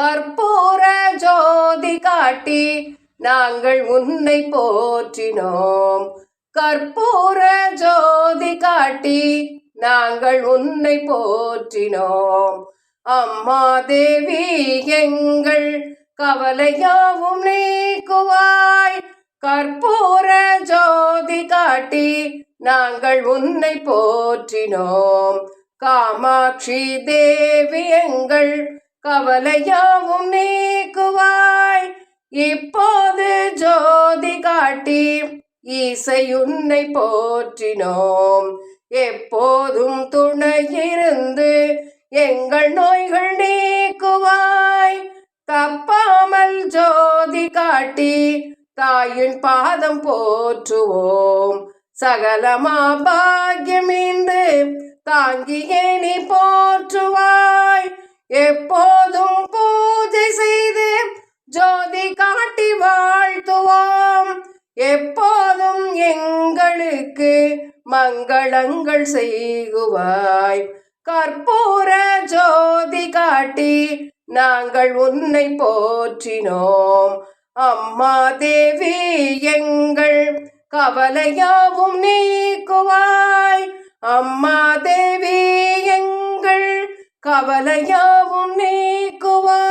கற்பூர ஜோதி காட்டி நாங்கள் உன்னை போற்றினோம். கற்பூர ஜோதி காட்டி நாங்கள் உன்னை போற்றினோம். அம்மா தேவி எங்கள் கவலையாவும் நீக்குவாய். கற்பூர ஜோதி காட்டி நாங்கள் உன்னை போற்றினோம். காமாட்சி தேவி கவலையாவும் நீக்குவாய். இப்போது ஜோதி காட்டி ஈசை உன்னை போற்றினோம். எப்போதும் துணையிருந்து எங்கள் நோய்கள் நீக்குவாய். தப்பாமல் ஜோதி காட்டி தாயின் பாதம் போற்றுவோம். சகலமா பாக்கியமிந்து தாங்கியே நீ போற்றுவாய். எப்போ ஜோதி காட்டி வாழ்த்துவோம். எப்போதும் எங்களுக்கு மங்களங்கள் செய்குவாய். கற்பூர ஜோதி காட்டி நாங்கள் உன்னை போற்றினோம். அம்மா தேவி எங்கள் கவலையாவும் நீக்குவாய். அம்மா தேவி எங்கள் கவலையாவும் நீக்குவாய்.